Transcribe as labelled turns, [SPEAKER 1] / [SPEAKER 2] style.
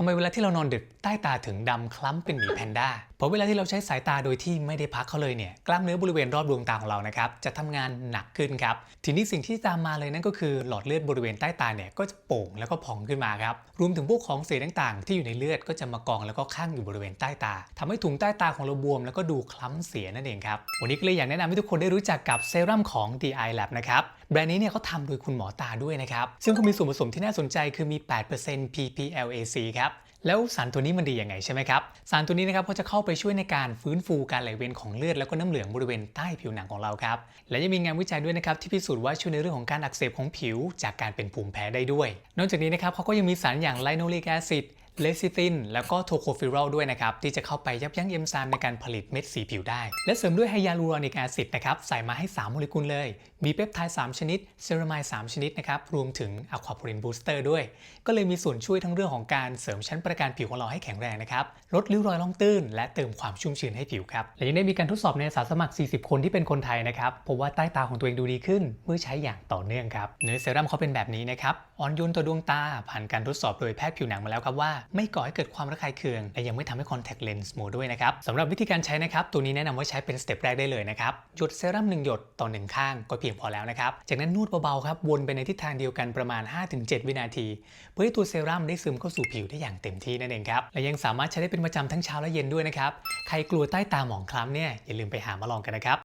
[SPEAKER 1] ทำไมเวลาที่เรานอนดึกใต้ตาถึงดำคล้ำเป็นหมีแพนด้าเพราะเวลาที่เราใช้สายตาโดยที่ไม่ได้พักเขาเลยเนี่ยกล้ามเนื้อบริเวณรอบดวงตาของเรานะครับจะทำงานหนักขึ้นครับทีนี้สิ่งที่ตามมาเลยนั่นก็คือหลอดเลือดบริเวณใต้ตาเนี่ยก็จะโป่งแล้วก็พองขึ้นมาครับรวมถึงพวกของเสียต่างๆ ที่อยู่ในเลือดก็จะมากองแล้วก็ข้างอยู่บริเวณใต้ตาทำให้ถุงใต้ตาของเราบวมแล้วก็ดูคล้ำเสียนั่นเองครับวันนี้ก็เลยอยากแนะนำให้ทุกคนได้รู้จักกับเซรั่มของ The Eye Lab นะครับแบรนด์นี้เนี่ยเขาทำโดยคุณหมอตาด้วยนะครับซึ่งเขามีส่วนผสมที่น่าสนใจคือมี 8% PPLAC ครับ แล้วสารตัวนี้มันดียังไงใช่ไหมครับ สารตัวนี้นะครับก็จะเข้าไปช่วยในการฟื้นฟูการไหลเวียนของเลือดแล้วก็น้ำเหลืองบริเวณใต้ผิวหนังของเราครับ และยังมีงานวิจัยด้วยนะครับที่พิสูจน์ว่าช่วยในเรื่องของการอักเสบของผิว จากการเป็นภูมิแพ้ได้ด้วย นอกจากนี้นะครับเขาก็ยังมีสารอย่างไลโนลิกแอซิด เลซิตินแล้วก็โทโคฟิรอลด้วยนะครับ ที่จะเข้าไปยับยั้งเอนไซม์ในการผลิตเม็ดสีผิวได้ และเสริมด้วยไฮยาลูรอนิกแอซิดนะครับ ใส่มาให้ 3 โมเลกุลเลย มีเปปไทด์3ชนิดเซรามาย3ชนิดนะครับ รวมถึงอะควาโพรินบูสเตอร์ด้วย ก็เลยมีส่วนช่วยทั้งเรื่องของการเสริมชั้นประการผิวของเราให้แข็งแรงนะครับ ลดริ้วรอยล่องตื้น และเติมความชุ่มชื้นให้ผิวครับ และยังได้มีการทดสอบในอาสาสมัคร 40 คนที่เป็นคนไทยนะครับพบว่าใต้ตาของตัวเองดูดีขึ้น เมื่อใช้อย่างต่อเนื่องครับเนื้อเซรั่มเขาเป็นแบบนี้นะครับอ่อนโยนต่อดวงตาผ่านการทดสอบโดยแพทย์ผิวหนังมาแล้วครับว่าไม่ก่อให้เกิดความระคายเคือง และยังไม่ทำให้คอนแทคเลนส์โมด้วยนะครับสำหรับวิธีการใช้นะครับ ตัวนี้แนะนำว่าใช้เป็นสเต็ปแรกได้เลยนะครับ หยดเซรั่ม1หยดต่อหนึ่งข้างก็เพียงพอแล้วนะครับ จากนั้นนวดเบาๆครับ วนไปในทิศทางเดียวกันประมาณ 5-7 วินาที เพื่อให้ตัวเซรั่มได้ซึมเข้าสู่ผิวได้อย่างเต็มที่นั่นเองครับ และยังสามารถใช้ได้เป็นประจำทั้งเช้าและเย็นด้วยนะครับ ใครกลัวใต้ตาหมองคล้ำเนี่ยอย่าลืมไปหามาลองกันนะครับ